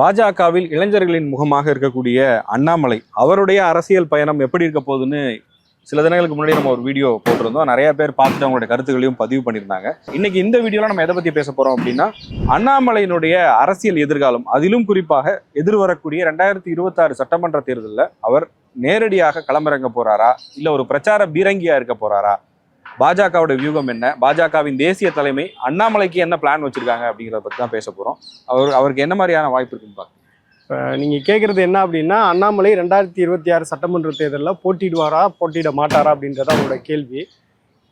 பாஜகவில் இளைஞர்களின் முகமாக இருக்கக்கூடிய அண்ணாமலை அவருடைய அரசியல் பயணம் எப்படி இருக்க போகுதுன்னு சில தினங்களுக்கு முன்னாடி நம்ம ஒரு வீடியோ போட்டிருந்தோம். நிறைய பேர் பார்த்துட்டு அவங்களுடைய கருத்துக்களையும் பதிவு பண்ணியிருந்தாங்க. இன்னைக்கு இந்த வீடியோவில் நம்ம எதை பற்றி பேச போகிறோம் அப்படின்னா அண்ணாமலையினுடைய அரசியல் எதிர்காலம். அதிலும் குறிப்பாக எதிர்வரக்கூடிய ரெண்டாயிரத்தி இருபத்தாறு சட்டமன்ற தேர்தலில் அவர் நேரடியாக களமிறங்க போறாரா? இல்லை ஒரு பிரச்சார பீரங்கியா இருக்க போறாரா? பாஜகவோட வியூகம் என்ன? பாஜகவின் தேசிய தலைமை அண்ணாமலைக்கு என்ன பிளான் வச்சிருக்காங்க அப்படிங்கிறத பற்றி தான் பேச போகிறோம் அவர் அவருக்கு என்ன மாதிரியான வாய்ப்பு இருக்குன்னு பார்க்கலாம் நீங்கள் கேட்குறது என்ன அப்படின்னா அண்ணாமலை ரெண்டாயிரத்தி இருபத்தி ஆறு சட்டமன்ற தேர்தலில் போட்டிடுவாரா போட்டியிட மாட்டாரா அப்படின்றத அவரோட கேள்வி.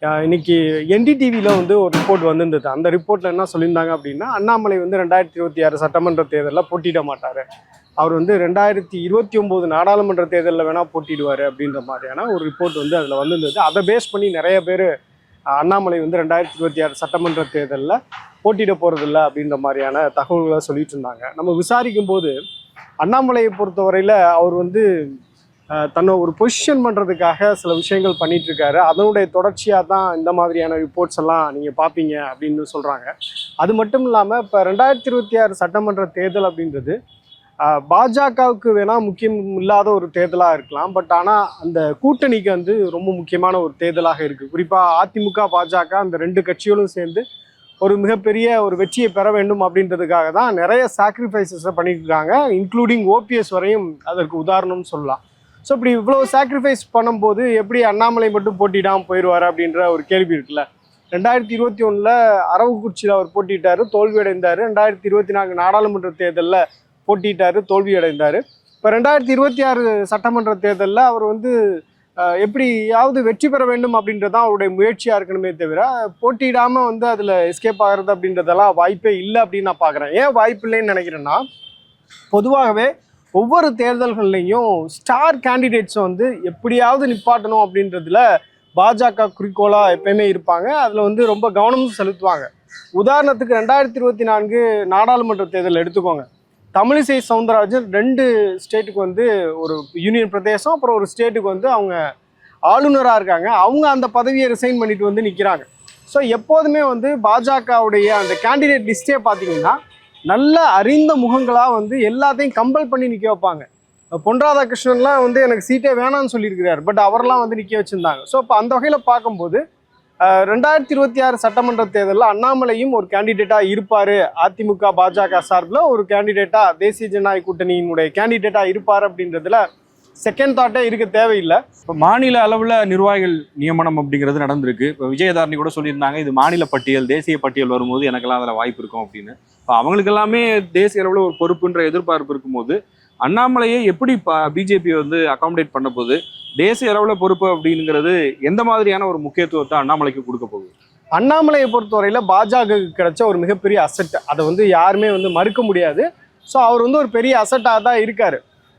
இன்னைக்கு என்டிடிவியில் வந்து ஒரு ரிப்போர்ட் வந்திருந்தது. அந்த ரிப்போர்ட்டில் என்ன சொல்லியிருந்தாங்க அப்படின்னா அண்ணாமலை வந்து ரெண்டாயிரத்தி இருபத்தி ஆறு சட்டமன்ற தேர்தலில் போட்டியிட மாட்டார். அவர் வந்து ரெண்டாயிரத்தி இருபத்தி ஒம்பது நாடாளுமன்ற தேர்தலில் வேணால் போட்டிடுவார் அப்படின்ற மாதிரியான ஒரு ரிப்போர்ட் வந்து அதில் வந்திருந்தது. அதை பேஸ் பண்ணி நிறைய பேர் அண்ணாமலை வந்து ரெண்டாயிரத்தி இருபத்தி ஆறு சட்டமன்ற தேர்தலில் போட்டியிட போகிறதில்ல அப்படின்ற மாதிரியான தகவல்களை சொல்லிட்டு இருந்தாங்க. நம்ம விசாரிக்கும் போது அண்ணாமலையை பொறுத்தவரையில் அவர் வந்து தன்னை ஒரு பொசிஷன் பண்ணுறதுக்காக சில விஷயங்கள் பண்ணிட்டு இருக்காரு அதனுடைய தொடர்ச்சியாக தான் இந்த மாதிரியான ரிப்போர்ட்ஸ் எல்லாம் நீங்கள் பார்ப்பீங்க அப்படின்னு சொல்கிறாங்க அது மட்டும் இல்லாமல் இப்போ ரெண்டாயிரத்தி இருபத்தி ஆறு சட்டமன்ற தேர்தல் அப்படின்றது பாஜகவுக்கு வேணால் முக்கியம் இல்லாத ஒரு தேர்தலாக இருக்கலாம். பட் ஆனால் அந்த கூட்டணிக்கு வந்து ரொம்ப முக்கியமான ஒரு தேர்தலாக இருக்குது குறிப்பாக அதிமுக பாஜக அந்த ரெண்டு கட்சிகளும் சேர்ந்து ஒரு மிகப்பெரிய ஒரு வெற்றியை பெற வேண்டும் அப்படின்றதுக்காக தான் நிறைய சாக்ரிஃபைசஸை பண்ணியிருக்காங்க இன்க்ளூடிங் ஓபிஎஸ் வரையும் அதற்கு உதாரணம்னு சொல்லலாம். ஸோ இப்படி இவ்வளோ சாக்ரிஃபைஸ் பண்ணும்போது எப்படி அண்ணாமலை மட்டும் போட்டிடாமல் போயிடுவார் அப்படின்ற ஒரு கேள்வி இருக்குல்ல? ரெண்டாயிரத்தி இருபத்தி ஒன்றில் அரவக்குறிச்சியில் அவர் போட்டிட்டார் தோல்வி அடைந்தார் ரெண்டாயிரத்தி இருபத்தி நான்கு நாடாளுமன்ற தேர்தலில் போட்டிட்டார் தோல்வியடைந்தார். இப்போ ரெண்டாயிரத்தி இருபத்தி ஆறு சட்டமன்ற தேர்தலில் அவர் வந்து எப்படியாவது வெற்றி பெற வேண்டும் அப்படின்றது தான் அவருடைய முயற்சியாக இருக்கணுமே தவிர போட்டியிடாமல் வந்து அதில் எஸ்கேப் ஆகிறது அப்படின்றதெல்லாம் வாய்ப்பே இல்லை அப்படின்னு நான் பார்க்குறேன் ஏன் வாய்ப்பு இல்லைன்னு நினைக்கிறேன்னா பொதுவாகவே ஒவ்வொரு தேர்தல்கள்லையும் ஸ்டார் கேண்டிடேட்ஸை வந்து எப்படியாவது நிப்பாட்டணும் அப்படின்றதுல பாஜக குறிக்கோளாக எப்பயுமே இருப்பாங்க. அதில் வந்து ரொம்ப கவனமும் செலுத்துவாங்க. உதாரணத்துக்கு ரெண்டாயிரத்தி இருபத்தி நான்கு நாடாளுமன்ற தேர்தல் எடுத்துக்கோங்க. தமிழிசை சவுந்தரராஜன் ரெண்டு ஸ்டேட்டுக்கு வந்து ஒரு யூனியன் பிரதேசம் அப்புறம் ஒரு ஸ்டேட்டுக்கு வந்து அவங்க ஆளுநராக இருக்காங்க. அவங்க அந்த பதவியை ரிசைன் பண்ணிட்டு வந்து நிற்கிறாங்க ஸோ எப்போதுமே வந்து பாஜகவுடைய அந்த கேண்டிடேட் லிஸ்ட்டே பார்த்தீங்கன்னா நல்ல அறிந்த முகங்களாக வந்து எல்லாத்தையும் கம்பல் பண்ணி நிற்க வைப்பாங்க. பொன்ராதாகிருஷ்ணன்லாம் பொன் வந்து எனக்கு சீட்டே வேணாம்னு சொல்லியிருக்கிறார். பட் அவரெல்லாம் வந்து நிற்க வச்சுருந்தாங்க. ஸோ இப்போ அந்த வகையில் பார்க்கும்போது ரெண்டாயிரத்தி இருபத்தி ஆறு சட்டமன்ற தேர்தலில் அண்ணாமலையும் ஒரு கேண்டிடேட்டாக இருப்பார். அதிமுக பாஜக சார்பில் ஒரு கேண்டிடேட்டாக தேசிய ஜனநாயக கூட்டணியினுடைய கேண்டிடேட்டாக இருப்பார் அப்படின்றதுல செகண்ட் தாட்டே இருக்க தேவையில்லை. இப்போ மாநில அளவில் நிர்வாகிகள் நியமனம் அப்படிங்கிறது நடந்திருக்கு. இப்போ விஜயதாரணி கூட சொல்லியிருந்தாங்க இது மாநில பட்டியல் தேசிய பட்டியல் வரும்போது எனக்கெல்லாம் அதில் வாய்ப்பு இருக்கும் அப்படின்னு. இப்போ அவங்களுக்கு எல்லாமே தேசிய அளவில் ஒரு பொறுப்புன்ற எதிர்பார்ப்பு இருக்கும்போது அண்ணாமலையை எப்படி பிஜேபி வந்து அகாமடேட் பண்ண போகுது? தேசிய அளவில் பொறுப்பு அப்படிங்கிறது எந்த மாதிரியான ஒரு முக்கியத்துவத்தை அண்ணாமலைக்கு கொடுக்க போகுது? அண்ணாமலையை பொறுத்தவரையில் பாஜக கிடைச்ச ஒரு மிகப்பெரிய அசட் அதை வந்து யாருமே வந்து மறுக்க முடியாது. ஸோ அவர் வந்து ஒரு பெரிய அசட்டாக தான் இருக்கார்.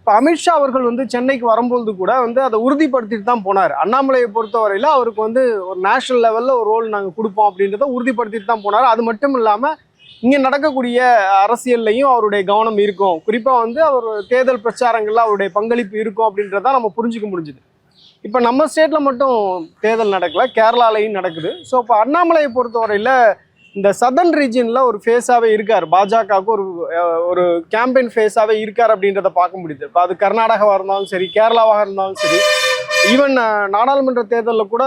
இப்போ அமித்ஷா அவர்கள் வந்து சென்னைக்கு வரும்போது கூட வந்து அதை உறுதிப்படுத்திட்டு தான் போனார். அண்ணாமலையை பொறுத்தவரையில் அவருக்கு வந்து ஒரு நேஷனல் லெவலில் ஒரு ரோல் நாங்கள் கொடுப்போம் அப்படின்றத உறுதிப்படுத்திட்டு தான் போனார். அது மட்டும் இல்லாமல் இங்கே நடக்கக்கூடிய அரசியல்லையும் அவருடைய கவனம் இருக்கும். குறிப்பாக வந்து அவர் தேர்தல் பிரச்சாரங்களில் அவருடைய பங்களிப்பு இருக்கும் அப்படின்றத நம்ம புரிஞ்சுக்க முடிஞ்சுது. இப்போ நம்ம ஸ்டேட்டில் மட்டும் தேர்தல் நடக்கல கேரளாலையும் நடக்குது. ஸோ இப்போ அண்ணாமலையை பொறுத்தவரையில் இந்த சதர்ன் ரீஜனில் ஒரு ஃபேஸாகவே இருக்கார். பாஜகவுக்கு ஒரு ஒரு கேம்பெயின் ஃபேஸாகவே இருக்கார் அப்படின்றத பார்க்க முடியுது. இப்போ அது கர்நாடகாவாக இருந்தாலும் சரி கேரளாவாக இருந்தாலும் சரி ஈவன் நாடாளுமன்ற தேர்தலில் கூட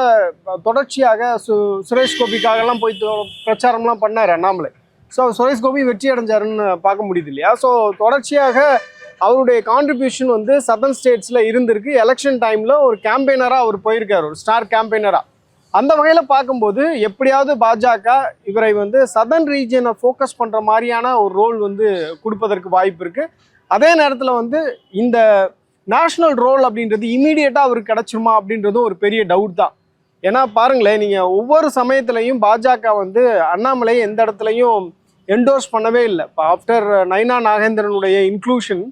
தொடர்ச்சியாக சு சுரேஷ் கோபிக்காகலாம் போய் தொ- பிரச்சாரம்லாம் பண்ணார் அண்ணாமலை. ஸோ சுரேஷ் கோபி வெற்றி அடைஞ்சாருன்னு பார்க்க முடியுது இல்லையா? ஸோ தொடர்ச்சியாக அவருடைய கான்ட்ரிபியூஷன் வந்து சதர்ன் ஸ்டேட்ஸில் இருந்திருக்கு. எலெக்ஷன் டைமில் ஒரு கேம்பெயினராக அவர் போயிருக்கார் ஒரு ஸ்டார் கேம்பெயினராக அந்த வகையில் பார்க்கும்போது எப்படியாவது பாஜக இவரை வந்து சதன் ரீஜனை ஃபோக்கஸ் பண்ணுற மாதிரியான ஒரு ரோல் வந்து கொடுப்பதற்கு வாய்ப்பு இருக்குது அதே நேரத்தில் வந்து இந்த நேஷ்னல் ரோல் அப்படின்றது இமீடியட்டாக அவருக்கு கிடச்சிருமா அப்படின்றதும் ஒரு பெரிய டவுட் தான். ஏன்னா பாருங்களேன் நீங்கள் ஒவ்வொரு சமயத்துலையும் பாஜக வந்து அண்ணாமலை எந்த இடத்துலையும் என்டோர்ஸ் பண்ணவே இல்லை. இப்போ ஆஃப்டர் நயனா நாகேந்திரனுடைய இன்க்ளூஷன்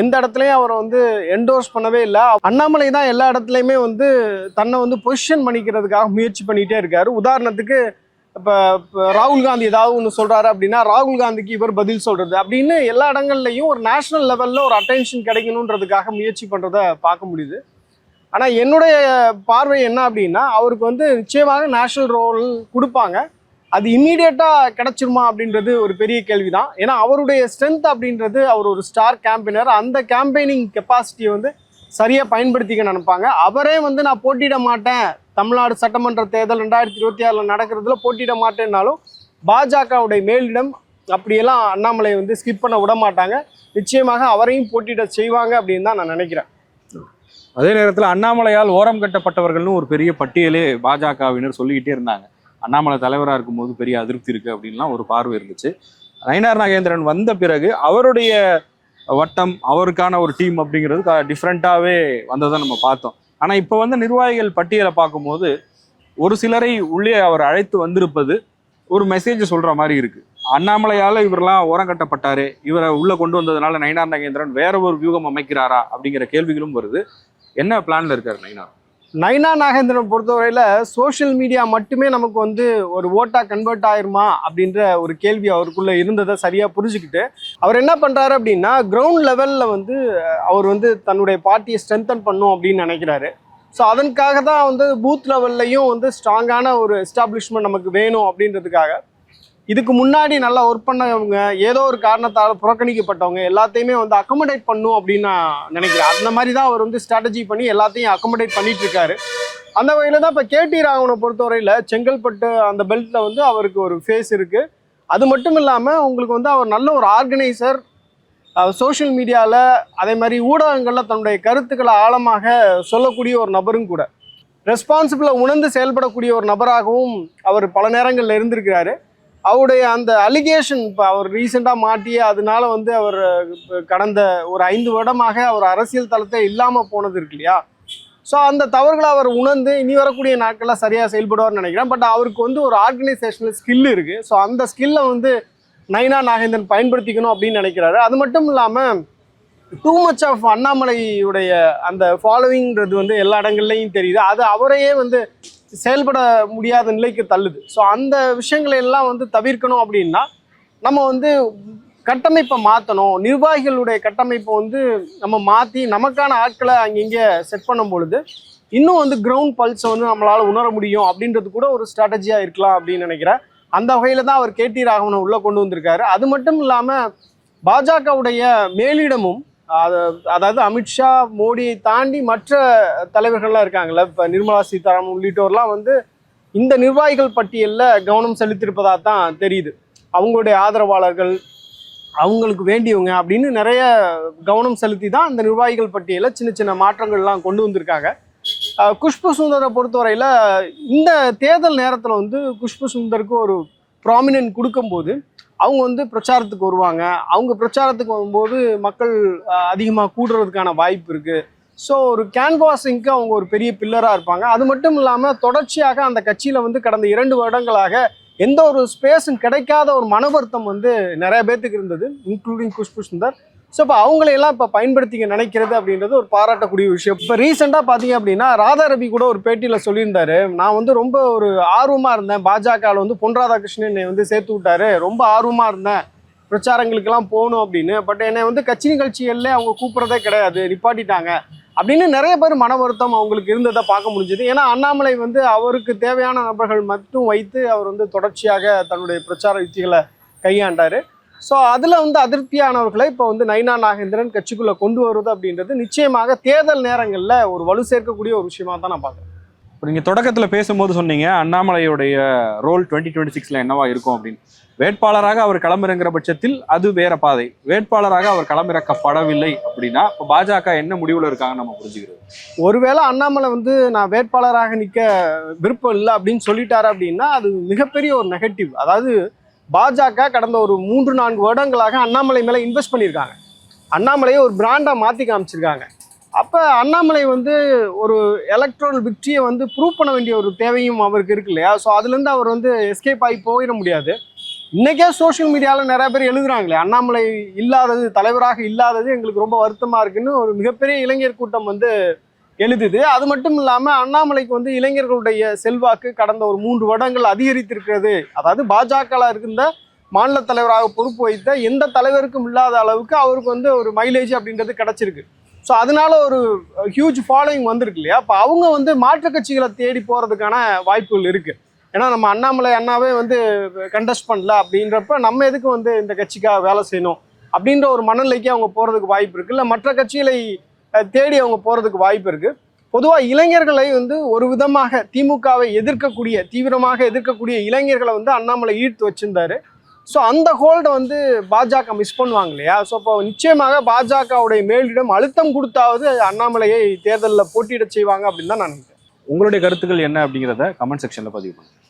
எந்த இடத்துலையும் அவரை வந்து என்டோர்ஸ் பண்ணவே இல்லை. அண்ணாமலை தான் எல்லா இடத்துலையுமே வந்து தன்னை வந்து பொசிஷன் பண்ணிக்கிறதுக்காக முயற்சி பண்ணிகிட்டே இருக்காரு. உதாரணத்துக்கு இப்போ ராகுல் காந்தி ஏதாவது ஒன்று சொல்கிறாரு அப்படின்னா ராகுல் காந்திக்கு இவர் பதில் சொல்கிறது அப்படின்னு எல்லா இடங்கள்லையும் ஒரு நேஷனல் லெவலில் ஒரு அட்டென்ஷன் கிடைக்கணுன்றதுக்காக முயற்சி பண்ணுறத பார்க்க முடியுது. ஆனால் என்னுடைய பார்வை என்ன அப்படின்னா அவருக்கு வந்து நிச்சயமாக நேஷனல் ரோல் கொடுப்பாங்க. அது இம்மீடியட்டாக கிடச்சிருமா அப்படின்றது ஒரு பெரிய கேள்விதான். ஏன்னா அவருடைய ஸ்ட்ரென்த் அப்படின்றது அவர் ஒரு ஸ்டார் கேம்பெயினர் அந்த கேம்பெயினிங் கெப்பாசிட்டியை வந்து சரியாக பயன்படுத்திக்க நினைப்பாங்க. அவரே வந்து நான் போட்டியிட மாட்டேன். தமிழ்நாடு சட்டமன்ற தேர்தல் ரெண்டாயிரத்தி இருபத்தி ஆறில் நடக்கிறதுல போட்டியிட மாட்டேன்னாலும் பாஜகவுடைய மேலிடம் அப்படியெல்லாம் அண்ணாமலை வந்து ஸ்கிப் பண்ண விட மாட்டாங்க. நிச்சயமாக அவரையும் போட்டியிட செய்வாங்க அப்படின்னு தான் நான் நினைக்கிறேன். அதே நேரத்தில் அண்ணாமலையால் ஓரம் கட்டப்பட்டவர்கள்னு ஒரு பெரிய பட்டியலே பாஜகவினர் சொல்லிக்கிட்டே இருந்தாங்க. அண்ணாமலை தலைவராக இருக்கும்போது பெரிய அதிருப்தி இருக்குது அப்படின்லாம் ஒரு பார்வை இருந்துச்சு. நயினார் நாகேந்திரன் வந்த பிறகு அவருடைய வட்டம் அவருக்கான ஒரு டீம் அப்படிங்கிறது டிஃப்ரெண்ட்டாகவே வந்ததை நம்ம பார்த்தோம். ஆனால் இப்போ வந்து நிர்வாகிகள் பட்டியலை பார்க்கும்போது ஒரு சிலரை உள்ளே அவர் அழைத்து வந்திருப்பது ஒரு மெசேஜ் சொல்கிற மாதிரி இருக்குது அண்ணாமலையால் இவரெல்லாம் ஓரம் கட்டப்பட்டார் இவரை உள்ளே கொண்டு வந்ததுனால நயினார் நாகேந்திரன் வேற ஒரு வியூகம் அமைக்கிறாரா அப்படிங்கிற கேள்விகளும் வருது. என்ன பிளானில் இருக்கார் நயினார்? நைனா நாகேந்திரன் பொறுத்தவரையில் சோஷியல் மீடியா மட்டுமே நமக்கு வந்து ஒரு ஓட்டாக கன்வெர்ட் ஆயிருமா அப்படின்ற ஒரு கேள்வி அவருக்குள்ளே இருந்ததை சரியாக புரிஞ்சுக்கிட்டு அவர் என்ன பண்ணுறாரு அப்படின்னா கிரவுண்ட் லெவலில் வந்து அவர் வந்து தன்னுடைய பார்ட்டியை ஸ்ட்ரென்தன் பண்ணும் அப்படின்னு நினைக்கிறாரு. ஸோ அதற்காக தான் வந்து பூத் லெவல்லையும் வந்து ஸ்ட்ராங்கான ஒரு எஸ்டாப்ளிஷ்மெண்ட் நமக்கு வேணும் அப்படின்றதுக்காக. இதுக்கு முன்னாடி நல்லா ஒர்க் பண்ணவங்க ஏதோ ஒரு காரணத்தால் புறக்கணிக்கப்பட்டவங்க எல்லாத்தையுமே வந்து அக்கமடேட் பண்ணும் அப்படின்னு நான் நினைக்கிறேன். அந்த மாதிரி தான் அவர் வந்து ஸ்ட்ராட்டஜி பண்ணி எல்லாத்தையும் அக்கமடேட் பண்ணிட்டு இருக்காரு அந்த வகையில் தான் இப்போ கேடி ராகவனை பொறுத்தவரையில் செங்கல்பட்டு அந்த பெல்ட்டில் வந்து அவருக்கு ஒரு ஃபேஸ் இருக்குது அது மட்டும் இல்லாமல் உங்களுக்கு வந்து அவர் நல்ல ஒரு ஆர்கனைசர் சோஷியல் மீடியாவில் அதே மாதிரி ஊடகங்களில் தன்னுடைய கருத்துக்களை ஆழமாக சொல்லக்கூடிய ஒரு நபரும் கூட. ரெஸ்பான்சிபிளாக உணர்ந்து செயல்படக்கூடிய ஒரு நபராகவும் அவர் பல நேரங்களில் இருந்திருக்கிறாரு. அவருடைய அந்த அலிகேஷன் இப்போ அவர் ரீசெண்டாக மாட்டிய அதனால வந்து அவர் கடந்த ஒரு ஐந்து வருடமாக அவர் அரசியல் தளத்தை இல்லாமல் போனது இருக்கு இல்லையா? ஸோ அந்த தவறுகளை அவர் உணர்ந்து இனி வரக்கூடிய நாட்களில் சரியாக செயல்படுவார்னு நினைக்கிறேன். பட் அவருக்கு வந்து ஒரு ஆர்கனைசேஷனல் ஸ்கில் இருக்குது ஸோ அந்த ஸ்கில்லை வந்து நைனா நாகேந்திரன் பயன்படுத்திக்கணும் அப்படின்னு நினைக்கிறாரு. அது மட்டும் இல்லாமல் டூ மச் ஆஃப் அண்ணாமலையுடைய அந்த ஃபாலோவிங்கிறது வந்து எல்லா இடங்கள்லையும் தெரியுது. அது அவரையே வந்து செயல்பட முடியாத நிலைக்கு தள்ளுது. ஸோ அந்த விஷயங்களை எல்லாம் வந்து தவிர்க்கணும் அப்படின்னா நம்ம வந்து கட்டமைப்பை மாற்றணும் நிர்வாகிகளுடைய கட்டமைப்பை வந்து நம்ம மாற்றி நமக்கான ஆட்களை அங்கங்கே செட் பண்ணும் பொழுது இன்னும் வந்து கிரவுண்ட் பல்ஸை வந்து நம்மளால் உணர முடியும் அப்படின்றது கூட ஒரு ஸ்ட்ராட்டஜியாக இருக்கலாம் அப்படின்னு நினைக்கிறேன். அந்த வகையில் தான் அவர் கேடி ராகவனை உள்ளே கொண்டு வந்திருக்காரு. அது மட்டும் இல்லாமல் பாஜகவுடைய மேலிடமும் அதாவது அமித்ஷா மோடியை தாண்டி மற்ற தலைவர்கள்லாம் இருக்காங்கல்ல. இப்போ நிர்மலா சீதாராமன் உள்ளிட்டோர்லாம் வந்து இந்த நிர்வாகிகள் பட்டியலில் கவனம் செலுத்தியிருப்பதாக தான் தெரியுது. அவங்களுடைய ஆதரவாளர்கள் அவங்களுக்கு வேண்டியவங்க அப்படின்னு நிறைய கவனம் செலுத்தி தான் அந்த நிர்வாகிகள் பட்டியலில் சின்ன சின்ன மாற்றங்கள்லாம் கொண்டு வந்திருக்காங்க. குஷ்பு சுந்தரை பொறுத்தவரையில் இந்த தேர்தல் நேரத்தில் வந்து குஷ்பு சுந்தருக்கு ஒரு ப்ராமினன்ட் கொடுக்கும்போது அவங்க வந்து பிரச்சாரத்துக்கு வருவாங்க. அவங்க பிரச்சாரத்துக்கு வரும்போது மக்கள் அதிகமாக கூடுறதுக்கான வாய்ப்பு இருக்குது ஸோ ஒரு கேன்வாசிங்க்கு அவங்க ஒரு பெரிய பில்லராக இருப்பாங்க. அது மட்டும் இல்லாமல் தொடர்ச்சியாக அந்த கட்சியில் வந்து கடந்த இரண்டு வருடங்களாக எந்த ஒரு ஸ்பேஸும் கிடைக்காத ஒரு மன வருத்தம் வந்து நிறைய பேர்த்துக்கு இருந்தது இன்க்ளூடிங் குஷ்பு சுந்தர். ஸோ இப்போ அவங்களையெல்லாம் இப்போ பயன்படுத்திக்க நினைக்கிறது அப்படின்றது ஒரு பாராட்டக்கூடிய விஷயம். இப்போ ரீசெண்டாக பார்த்தீங்க அப்படின்னா ராதா ரவி கூட ஒரு பேட்டியில் சொல்லியிருந்தாரு. நான் வந்து ரொம்ப ஒரு ஆர்வமாக இருந்தேன். பாஜகவில் வந்து பொன் ராதாகிருஷ்ணன் என்னை வந்து சேர்த்து விட்டாரு. ரொம்ப ஆர்வமாக இருந்தேன். பிரச்சாரங்களுக்கெல்லாம் போகணும் அப்படின்னு. பட் என்னை வந்து கட்சி நிகழ்ச்சிகள்ல அவங்க கூப்பிட்றதே கிடையாது. நிப்பாட்டிட்டாங்க. அப்படின்னு நிறைய பேர் மன வருத்தம் அவங்களுக்கு இருந்ததை பார்க்க முடிஞ்சுது. ஏன்னா அண்ணாமலை வந்து அவருக்கு தேவையான நபர்கள் மட்டும் வைத்து அவர் வந்து தொடர்ச்சியாக தன்னுடைய பிரச்சார யுக்திகளை கையாண்டார். ஸோ அதில் வந்து அதிருப்தியானவர்களை இப்போ வந்து நைனா நாகேந்திரன் கட்சிக்குள்ளே கொண்டு வருவது அப்படின்றது நிச்சயமாக தேர்தல் நேரங்களில் ஒரு வலு சேர்க்கக்கூடிய ஒரு விஷயமா தான் நான் பார்க்குறேன். இப்போ நீங்க தொடக்கத்துல பேசும்போது சொன்னீங்க அண்ணாமலையுடைய ரோல் டுவெண்ட்டி டுவெண்ட்டி சிக்ஸ்ல என்னவா இருக்கும் அப்படின்னு. வேட்பாளராக அவர் களமிறங்குற பட்சத்தில் அது வேற பாதை. வேட்பாளராக அவர் களமிறக்கப்படவில்லை அப்படின்னா இப்போ பாஜக என்ன முடிவுல இருக்காங்க நம்ம புரிஞ்சுக்கிறது. ஒருவேளை அண்ணாமலை வந்து நான் வேட்பாளராக நிற்க விருப்பம் இல்லை அப்படின்னு சொல்லிட்டாரு அப்படின்னா அது மிகப்பெரிய ஒரு நெகட்டிவ் அதாவது பாஜக கடந்த ஒரு மூன்று நான்கு வருடங்களாக அண்ணாமலை மேலே இன்வெஸ்ட் பண்ணியிருக்காங்க. அண்ணாமலையை ஒரு பிராண்டாக மாற்றி காமிச்சிருக்காங்க. அப்போ அண்ணாமலை வந்து ஒரு எலக்ட்ரல் விக்ட்ரியை வந்து ப்ரூவ் பண்ண வேண்டிய ஒரு தேவையும் அவருக்கு இருக்கு இல்லையா? ஸோ அதுலேருந்து அவர் வந்து எஸ்கேப் ஆகி போயிட முடியாது. இன்றைக்கே சோஷியல் மீடியாவில் நிறைய பேர் எழுதுகிறாங்களே அண்ணாமலை இல்லாதது தலைவராக இல்லாதது எங்களுக்கு ரொம்ப வருத்தமாக இருக்குன்னு ஒரு மிகப்பெரிய இளைஞர் கூட்டம் வந்து எழுதுது. அது மட்டும் இல்லாமல் அண்ணாமலைக்கு வந்து இளைஞர்களுடைய செல்வாக்கு கடந்த ஒரு மூன்று வருடங்கள் அதிகரித்திருக்கிறது. அதாவது பாஜகவில் இருக்கின்ற மாநில தலைவராக பொறுப்பு வைத்த எந்த தலைவருக்கும் இல்லாத அளவுக்கு அவருக்கு வந்து ஒரு மைலேஜ் அப்படின்றது கிடச்சிருக்கு. ஸோ அதனால ஒரு ஹியூஜ் ஃபாலோயிங் வந்திருக்கு இல்லையா? அப்போ அவங்க வந்து மாற்றுக் கட்சிகளை தேடி போகிறதுக்கான வாய்ப்புகள் இருக்குது ஏன்னா நம்ம அண்ணாமலை அண்ணாவே வந்து கண்டஸ்ட் பண்ணல அப்படின்றப்ப நம்ம எதுக்கு வந்து இந்த கட்சிக்காக வேலை செய்யணும்? அப்படின்ற ஒரு மனநிலைக்கு அவங்க போகிறதுக்கு வாய்ப்பு இருக்குது இல்லை மற்ற கட்சிகளை தேடி அவங்க போகிறதுக்கு வாய்ப்பு இருக்குது பொதுவாக இளைஞர்களை வந்து ஒரு விதமாக திமுகவை எதிர்க்கக்கூடிய தீவிரமாக எதிர்க்கக்கூடிய இளைஞர்களை வந்து அண்ணாமலை ஈர்த்து வச்சிருந்தாரு. ஸோ அந்த ஹோல்டை வந்து பாஜக மிஸ் பண்ணுவாங்க இல்லையா? ஸோ அப்போ நிச்சயமாக பாஜகவுடைய மேலிடம் அழுத்தம் கொடுத்தாவது அண்ணாமலையை தேர்தலில் போட்டியிட செய்வாங்க அப்படின்னு தான் நான் நினைக்கிறேன். உங்களுடைய கருத்துக்கள் என்ன அப்படிங்கிறத கமெண்ட் செக்ஷனில் பதிவு பண்ணுங்கள்